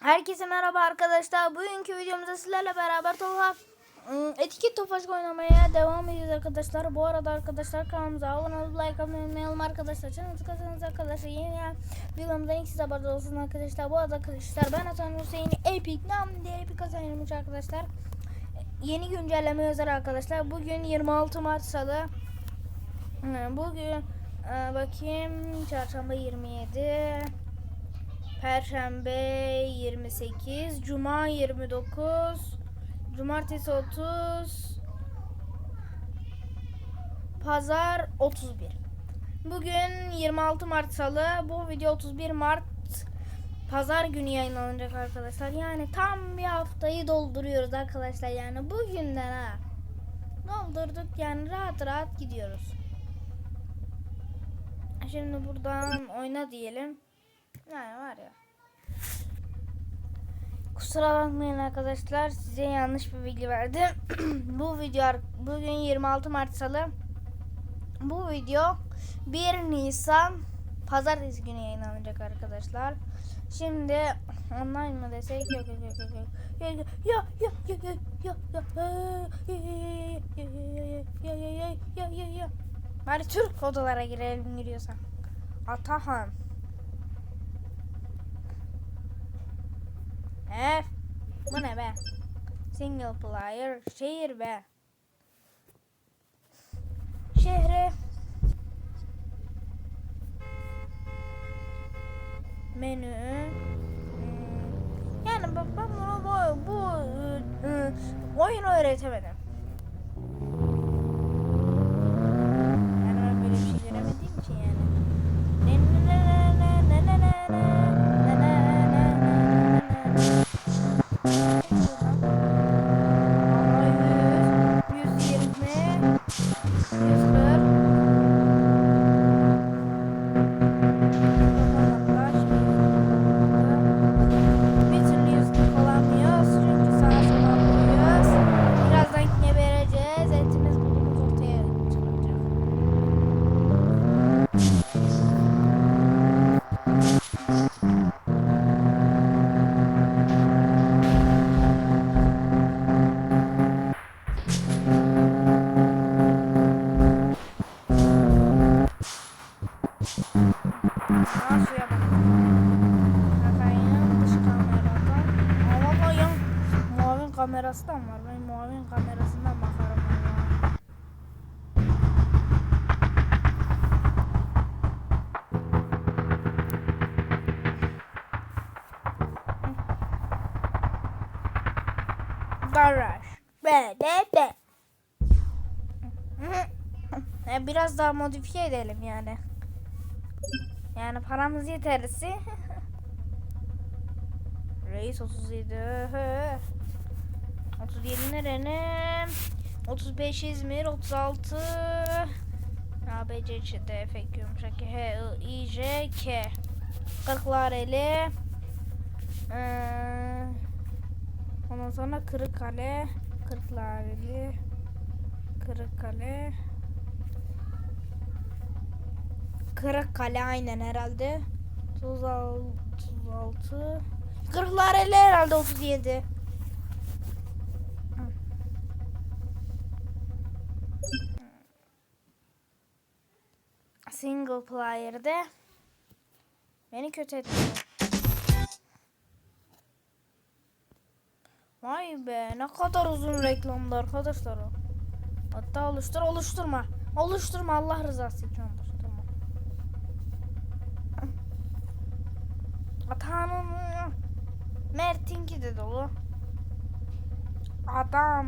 Herkese merhaba arkadaşlar. Bugünkü videomuzda sizlerle beraber Tofa ım, etiket tofaş oynamaya devam ediyoruz arkadaşlar. Bu arada arkadaşlar kanalımıza abone olup like atmayı unutmayalım arkadaşlar. Channel'ımıza katılınız arkadaşlar. Yeni gelen videomuzda ilk size haberdar olsun arkadaşlar. Bu arada arkadaşlar ben Atan Hüseyin Epic nam diye Epic kazanıyormuş arkadaşlar. Yeni güncelleme özel arkadaşlar. Bugün 26 Mart Salı. Bugün e, bakayım çarşamba 27 Perşembe 28, Cuma 29, Cumartesi 30, Pazar 31. Bugün 26 Mart Salı. Bu video 31 Mart Pazar günü yayınlanacak arkadaşlar. Yani tam bir haftayı dolduruyoruz arkadaşlar. Yani bugünden ha. Doldurduk yani rahat rahat gidiyoruz. Şimdi buradan oyna diyelim. Yani var ya. Kusura bakmayın arkadaşlar. Size yanlış bir bilgi verdim. bu video bugün 26 Mart Salı. Bu video 1 Nisan Pazartesi günü yayınlanacak arkadaşlar. Şimdi online mı desek yok yok yok yok yok yok yok yok yok yok yok yok yok Bari Türk odalara girelim giriyorsan. Atahan. F. Bu ne be? Single player. Şehir be. Şehre. Menü. Hmm. Yani ben, bunu bu, bu ıı, oyunu öğretemedim. Be be be. Biraz daha modifiye edelim yani. Yani paramız yeterse. Reis 37. hı. 37 nerene? 35 İzmir, 36 ABC çete efekt yumuşak H I I J K 40'lar eli ee, ondan sonra Kırıkkale Kırklareli Kırıkkale. Kırıkkale aynen herhalde. 36 36 Kırklareli herhalde 37 Single player'de beni kötü etti. Vay be ne kadar uzun reklamdı arkadaşlar o. Hatta oluştur oluşturma. Oluşturma Allah rızası için oluşturma. Atanın Mert'inki de dolu. Adam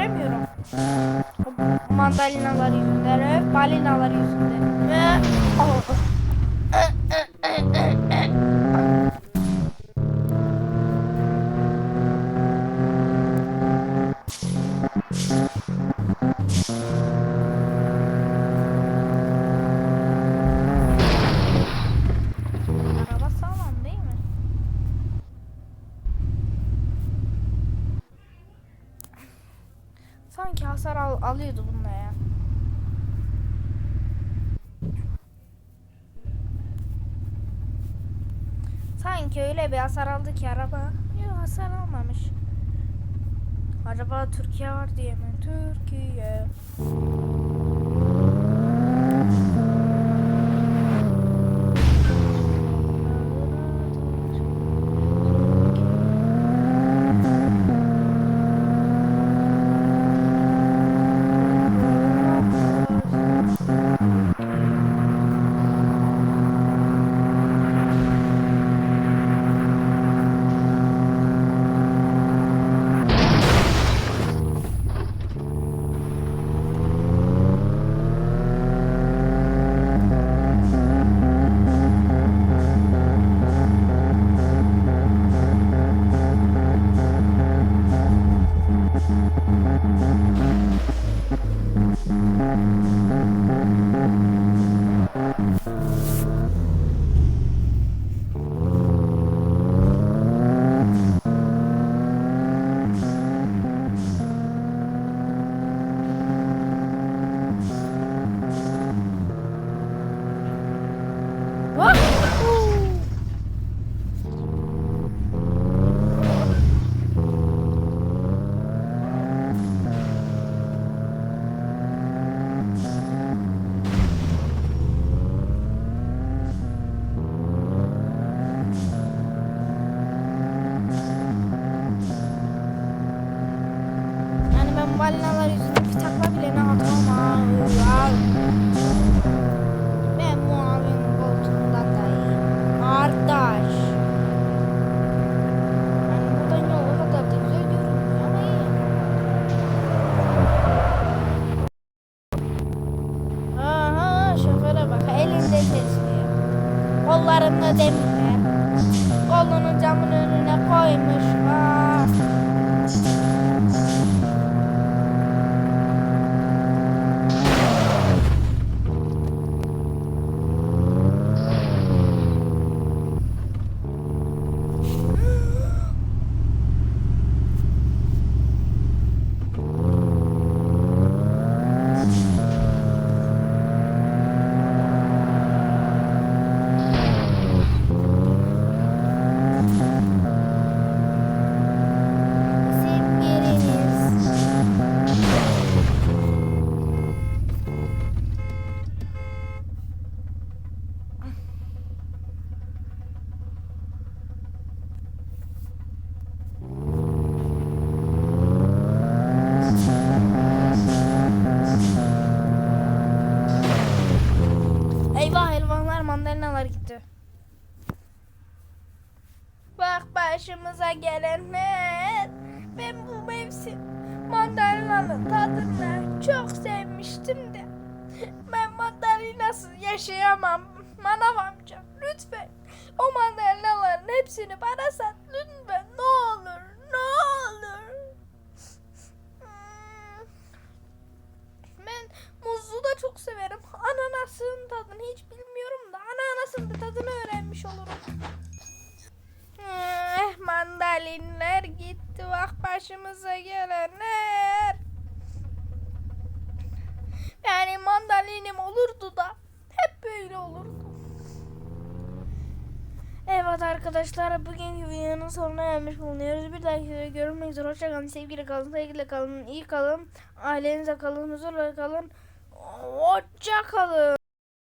göremiyorum. O mandalinalar yüzünden, balinalar yüzünden. Ve... Sanki hasar al alıyordu bunda ya. Sanki öyle bir hasar aldı ki araba. Yok hasar almamış. Acaba Türkiye var diye mi? Türkiye. Bak başımıza gelenler. Ben bu mevsim mandalinanın tadını çok sevmiştim de. Ben mandalinasız yaşayamam. Manav amca lütfen o mandalinaların hepsini bana sat lütfen Yani mandalinim olurdu da hep böyle olurdu. Evet arkadaşlar bugünkü videonun sonuna gelmiş bulunuyoruz. Bir dahaki videoda görüşmek üzere. Hoşçakalın. Sevgiyle kalın. Sevgiyle kalın. iyi kalın. Ailenize kalın. Huzurla kalın. Hoşça kalın.